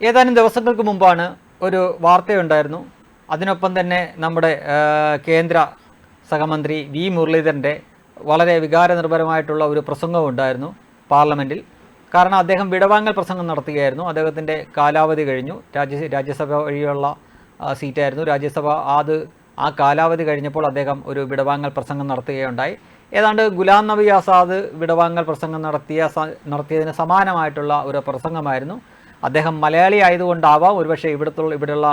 ഏതാനും ദിവസങ്ങൾക്ക് മുമ്പാണ് ഒരു വാർത്തയുണ്ടായിരുന്നു. അതിനൊപ്പം തന്നെ നമ്മുടെ കേന്ദ്ര സഹമന്ത്രി വി മുരളീധരന്റെ വളരെ വികാരനിർഭരമായിട്ടുള്ള ഒരു പ്രസംഗവും ഉണ്ടായിരുന്നു പാർലമെന്റിൽ. കാരണം അദ്ദേഹം വിടവാങ്ങൽ പ്രസംഗം നടത്തുകയായിരുന്നു. അദ്ദേഹത്തിന്റെ കാലാവധി കഴിഞ്ഞു. രാജ്യ രാജ്യസഭ വഴിയുള്ള സീറ്റായിരുന്നു. രാജ്യസഭ അത് ആ കാലാവധി കഴിഞ്ഞപ്പോൾ അദ്ദേഹം ഒരു വിടവാങ്ങൽ പ്രസംഗം നടത്തുകയുണ്ടായി. ഏതാണ്ട് ഗുലാം നബി ആസാദ് വിടവാങ്ങൽ പ്രസംഗം നടത്തിയ നടത്തിയതിന് സമാനമായിട്ടുള്ള ഒരു പ്രസംഗമായിരുന്നു. അദ്ദേഹം മലയാളി ആയതുകൊണ്ടാവാം ഒരുപക്ഷെ ഇവിടുത്തുള്ള ഇവിടെയുള്ള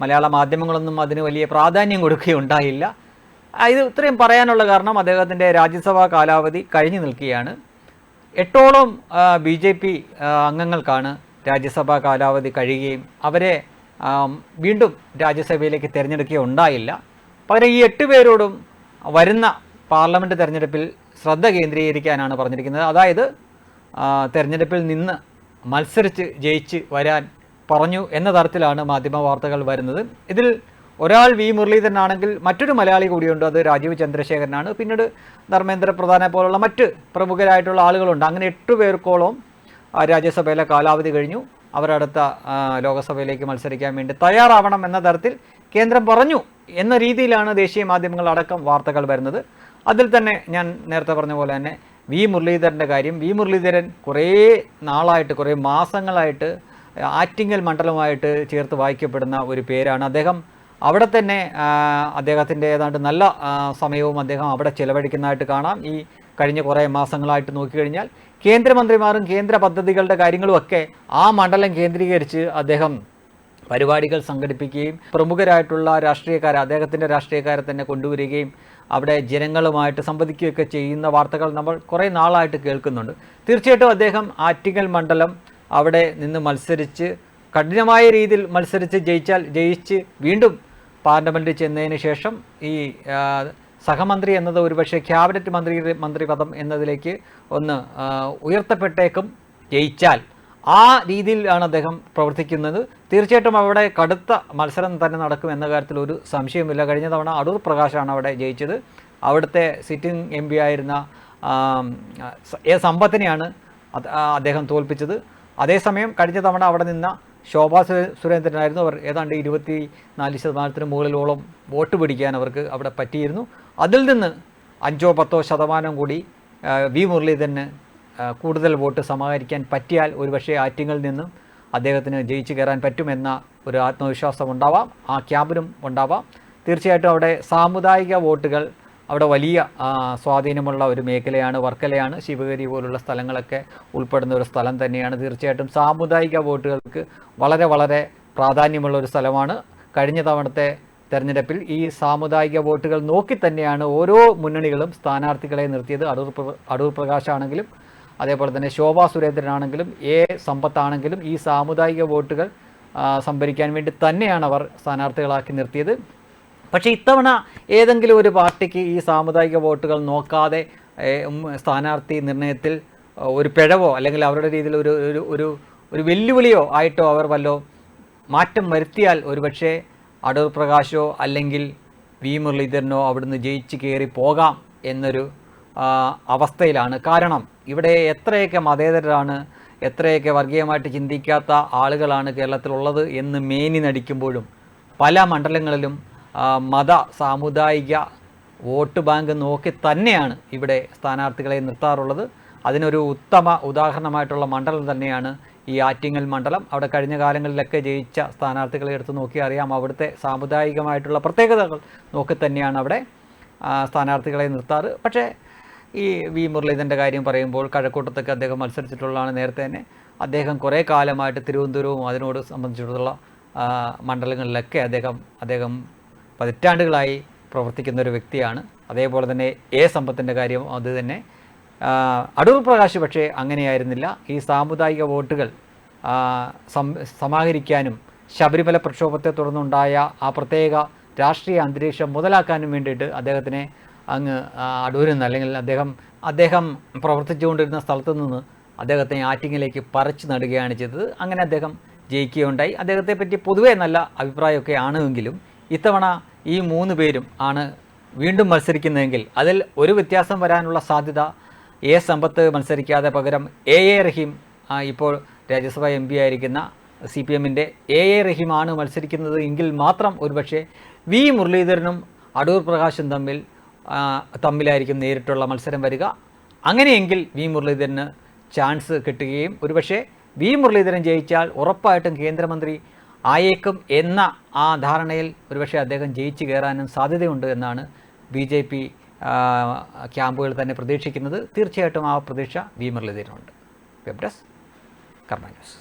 മലയാള മാധ്യമങ്ങളൊന്നും അതിന് വലിയ പ്രാധാന്യം കൊടുക്കുകയുണ്ടായില്ല. ഇത് ഇത്രയും പറയാനുള്ള കാരണം അദ്ദേഹത്തിന്റെ രാജ്യസഭാ കാലാവധി കഴിഞ്ഞു നിൽക്കുകയാണ്. എട്ടോളം ബി ജെ പി അംഗങ്ങൾക്കാണ് രാജ്യസഭാ കാലാവധി കഴിയുകയും അവരെ വീണ്ടും രാജ്യസഭയിലേക്ക് തിരഞ്ഞെടുക്കുകയുണ്ടായില്ല പകരം ഈ എട്ട് പേരോടും വരുന്ന പാർലമെന്റ് തിരഞ്ഞെടുപ്പിൽ ശ്രദ്ധ കേന്ദ്രീകരിക്കാനാണ് പറഞ്ഞിരിക്കുന്നത്. അതായത് തെരഞ്ഞെടുപ്പിൽ നിന്ന് മത്സരിച്ച് ജയിച്ച് വരാൻ പറഞ്ഞു എന്ന തരത്തിലാണ് മാധ്യമ വാർത്തകൾ വരുന്നത്. ഇതിൽ ഒരാൾ വി മുരളീധരനാണെങ്കിൽ മറ്റൊരു മലയാളി കൂടിയുണ്ട്. അത് രാജീവ് ചന്ദ്രശേഖരനാണ്. പിന്നീട് ധർമ്മേന്ദ്ര പ്രധാനെ പോലുള്ള മറ്റ് പ്രമുഖരായിട്ടുള്ള ആളുകളുണ്ട്. അങ്ങനെ എട്ട് പേർക്കോളം രാജ്യസഭയിലെ കാലാവധി കഴിഞ്ഞു. അവരടുത്ത ലോകസഭയിലേക്ക് മത്സരിക്കാൻ വേണ്ടി തയ്യാറാവണം എന്ന തരത്തിൽ കേന്ദ്രം പറഞ്ഞു എന്ന രീതിയിലാണ് ദേശീയ മാധ്യമങ്ങൾ അടക്കം വാർത്തകൾ വരുന്നത്. അതിൽ തന്നെ ഞാൻ നേരത്തെ പറഞ്ഞ പോലെ തന്നെ വി മുരളീധരന്റെ കാര്യം. വി മുരളീധരൻ കുറേ നാളായിട്ട് കുറേ മാസങ്ങളായിട്ട് ആറ്റിങ്ങൽ മണ്ഡലമായിട്ട് ചേർത്ത് വായിക്കപ്പെടുന്ന ഒരു പേരാണ്. അദ്ദേഹം അവിടെ തന്നെ അദ്ദേഹത്തിന്റെ ഏതാണ്ട് നല്ല സമയവും അദ്ദേഹം അവിടെ ചിലവഴിക്കുന്നതായിട്ട് കാണാം. ഈ കഴിഞ്ഞ കുറേ മാസങ്ങളായിട്ട് നോക്കിക്കഴിഞ്ഞാൽ കേന്ദ്രമന്ത്രിമാരും കേന്ദ്ര പദ്ധതികളുടെ കാര്യങ്ങളുമൊക്കെ ആ മണ്ഡലം കേന്ദ്രീകരിച്ച് അദ്ദേഹം പരിപാടികൾ സംഘടിപ്പിക്കുകയും പ്രമുഖരായിട്ടുള്ള രാഷ്ട്രീയക്കാരെ അദ്ദേഹത്തിന്റെ രാഷ്ട്രീയക്കാരെ തന്നെ കൊണ്ടുവരികയും അവിടെ ജനങ്ങളുമായിട്ട് സംവദിക്കുകയൊക്കെ ചെയ്യുന്ന വാർത്തകൾ നമ്മൾ കുറേ നാളായിട്ട് കേൾക്കുന്നുണ്ട്. തീർച്ചയായിട്ടും അദ്ദേഹം ആറ്റിങ്ങൽ മണ്ഡലം അവിടെ നിന്ന് മത്സരിച്ച് കഠിനമായ രീതിയിൽ മത്സരിച്ച് ജയിച്ചാൽ ജയിച്ച് വീണ്ടും പാർലമെന്റിൽ ചെന്നതിന് ശേഷം ഈ സഹമന്ത്രി എന്നത് ഒരുപക്ഷെ ക്യാബിനറ്റ് മന്ത്രി മന്ത്രിപദം എന്നതിലേക്ക് ഒന്ന് ഉയർത്തപ്പെട്ടേക്കും ജയിച്ചാൽ. ആ രീതിയിലാണ് അദ്ദേഹം പ്രവർത്തിക്കുന്നത്. തീർച്ചയായിട്ടും അവിടെ കടുത്ത മത്സരം തന്നെ നടക്കും എന്ന കാര്യത്തിൽ ഒരു സംശയമില്ല കഴിഞ്ഞ തവണ അടൂർ പ്രകാശാണ് അവിടെ ജയിച്ചത്. അവിടുത്തെ സിറ്റിംഗ് എം പി ആയിരുന്ന എ സമ്പത്തിനെയാണ് അദ്ദേഹം തോൽപ്പിച്ചത്. അതേസമയം കഴിഞ്ഞ തവണ അവിടെ നിന്ന ശോഭാ സുരേ- സുരേന്ദ്രനായിരുന്നു അവർ. ഏതാണ്ട് ഇരുപത്തി നാല് ശതമാനത്തിന് മുകളിലോളം വോട്ട് പിടിക്കാൻ അവർക്ക് അവിടെ പറ്റിയിരുന്നു. അതിൽ നിന്ന് അഞ്ചോ പത്തോ ശതമാനം കൂടി വി മുരളീധരന് കൂടുതൽ വോട്ട് സമാഹരിക്കാൻ പറ്റിയാൽ ഒരുപക്ഷെ ആറ്റിങ്ങളിൽ നിന്നും അദ്ദേഹത്തിന് ജയിച്ചു കയറാൻ പറ്റുമെന്ന ഒരു ആത്മവിശ്വാസം ഉണ്ടാവാം. ആ ക്യാമ്പിനും ഉണ്ടാവാം. തീർച്ചയായിട്ടും അവിടെ സാമുദായിക വോട്ടുകൾ അവിടെ വലിയ സ്വാധീനമുള്ള ഒരു മേഖലയാണ് വർക്കലയാണ്. ശിവഗിരി പോലുള്ള സ്ഥലങ്ങളൊക്കെ ഉൾപ്പെടുന്ന ഒരു സ്ഥലം തന്നെയാണ്. തീർച്ചയായിട്ടും സാമുദായിക വോട്ടുകൾക്ക് വളരെ വളരെ പ്രാധാന്യമുള്ള ഒരു സ്ഥലമാണ്. കഴിഞ്ഞ തവണത്തെ തെരഞ്ഞെടുപ്പിൽ ഈ സാമുദായിക വോട്ടുകൾ നോക്കി തന്നെയാണ് ഓരോ മുന്നണികളും സ്ഥാനാർത്ഥികളെ നിർത്തിയത്. അടൂർ അടൂർ പ്രകാശാണെങ്കിലും അതേപോലെ തന്നെ ശോഭാ സുരേന്ദ്രനാണെങ്കിലും എ സമ്പത്താണെങ്കിലും ഈ സാമുദായിക വോട്ടുകൾ സംഭരിക്കാൻ വേണ്ടി തന്നെയാണ് അവർ സ്ഥാനാർത്ഥികളാക്കി നിർത്തിയത്. പക്ഷേ ഇത്തവണ ഏതെങ്കിലും ഒരു പാർട്ടിക്ക് ഈ സാമുദായിക വോട്ടുകൾ നോക്കാതെ സ്ഥാനാർത്ഥി നിർണയത്തിൽ ഒരു പിഴവോ അല്ലെങ്കിൽ അവരുടെ രീതിയിൽ ഒരു ഒരു ഒരു വെല്ലുവിളിയോ ആയിട്ടോ അവർ വല്ലോ മാറ്റം വരുത്തിയാൽ ഒരുപക്ഷെ അടൂർ പ്രകാശോ അല്ലെങ്കിൽ വി മുരളീധരനോ അവിടുന്ന് ജയിച്ച് കയറി പോകാം എന്നൊരു അവസ്ഥയിലാണ്. കാരണം ഇവിടെ എത്രയൊക്കെ മതേതരാണ് എത്രയൊക്കെ വർഗീയമായിട്ട് ചിന്തിക്കാത്ത ആളുകളാണ് കേരളത്തിലുള്ളത് എന്ന് മേനി നടിക്കുമ്പോഴും പല മണ്ഡലങ്ങളിലും മത സാമുദായിക വോട്ട് ബാങ്ക് നോക്കി തന്നെയാണ് ഇവിടെ സ്ഥാനാർത്ഥികളെ നിർത്താറുള്ളത്. അതിനൊരു ഉത്തമ ഉദാഹരണമായിട്ടുള്ള മണ്ഡലം തന്നെയാണ് ഈ ആറ്റിങ്ങൽ മണ്ഡലം. അവിടെ കഴിഞ്ഞ കാലങ്ങളിലൊക്കെ ജയിച്ച സ്ഥാനാർത്ഥികളെ എടുത്ത് നോക്കി അറിയാം. അവിടുത്തെ സാമുദായികമായിട്ടുള്ള പ്രത്യേകതകൾ നോക്കി തന്നെയാണ് അവിടെ സ്ഥാനാർത്ഥികളെ നിർത്താറ്. പക്ഷേ ഈ വി മുരളീധരന്റെ കാര്യം പറയുമ്പോൾ കഴക്കൂട്ടത്തൊക്കെ അദ്ദേഹം മത്സരിച്ചിട്ടുള്ളതാണ് നേരത്തെ തന്നെ. അദ്ദേഹം കുറേ കാലമായിട്ട് തിരുവനന്തപുരവും അതിനോട് സംബന്ധിച്ചിട്ടുള്ള മണ്ഡലങ്ങളിലൊക്കെ അദ്ദേഹം അദ്ദേഹം പതിറ്റാണ്ടുകളായി പ്രവർത്തിക്കുന്ന ഒരു വ്യക്തിയാണ്. അതേപോലെ തന്നെ എ സമ്പത്തിന്റെ കാര്യം അത് തന്നെ. അടൂർ പ്രകാശ് പക്ഷേ അങ്ങനെയായിരുന്നില്ല. ഈ സാമുദായിക വോട്ടുകൾ സമാഹരിക്കാനും ശബരിമല പ്രക്ഷോഭത്തെ തുടർന്നുണ്ടായ ആ പ്രത്യേക രാഷ്ട്രീയ അന്തരീക്ഷം മുതലാക്കാനും വേണ്ടിയിട്ട് അദ്ദേഹത്തിനെ അങ്ങ് അടൂരിൽ നിന്ന് അല്ലെങ്കിൽ അദ്ദേഹം അദ്ദേഹം പ്രവർത്തിച്ചുകൊണ്ടിരുന്ന സ്ഥലത്ത് നിന്ന് അദ്ദേഹത്തെ ആറ്റിങ്ങിലേക്ക് പറിച്ചു നടുകയാണ് ചെയ്തത്. അങ്ങനെ അദ്ദേഹം ജയിക്കുകയുണ്ടായി. അദ്ദേഹത്തെ പറ്റി പൊതുവേ നല്ല അഭിപ്രായമൊക്കെ ആണെങ്കിലും ഇത്തവണ ഈ മൂന്ന് പേരും ആണ് വീണ്ടും മത്സരിക്കുന്നതെങ്കിൽ അതിൽ ഒരു വ്യത്യാസം വരാനുള്ള സാധ്യത എ സമ്പത്ത് മത്സരിക്കാതെ പകരം എ എ റഹീം ഇപ്പോൾ രാജ്യസഭ എം പി ആയിരിക്കുന്ന സി പി എമ്മിന്റെ എ എ റഹീമാണ് മത്സരിക്കുന്നത് എങ്കിൽ മാത്രം ഒരുപക്ഷെ വി മുരളീധരനും അടൂർ പ്രകാശും തമ്മിൽ തമ്മിലായിരിക്കും നേരിട്ടുള്ള മത്സരം വരിക. അങ്ങനെയെങ്കിൽ വി മുരളീധരന് ചാൻസ് കിട്ടുകയും ഒരുപക്ഷെ വി മുരളീധരൻ ജയിച്ചാൽ ഉറപ്പായിട്ടും കേന്ദ്രമന്ത്രി ആയേക്കും എന്ന ആ ധാരണയിൽ ഒരുപക്ഷെ അദ്ദേഹം ജയിച്ചു കയറാനും സാധ്യതയുണ്ട് എന്നാണ് ബി ജെ പി ക്യാമ്പുകൾ തന്നെ പ്രതീക്ഷിക്കുന്നത്. തീർച്ചയായിട്ടും ആ പ്രതീക്ഷ V മുരളീധരനുണ്ട്. Web desk Karma news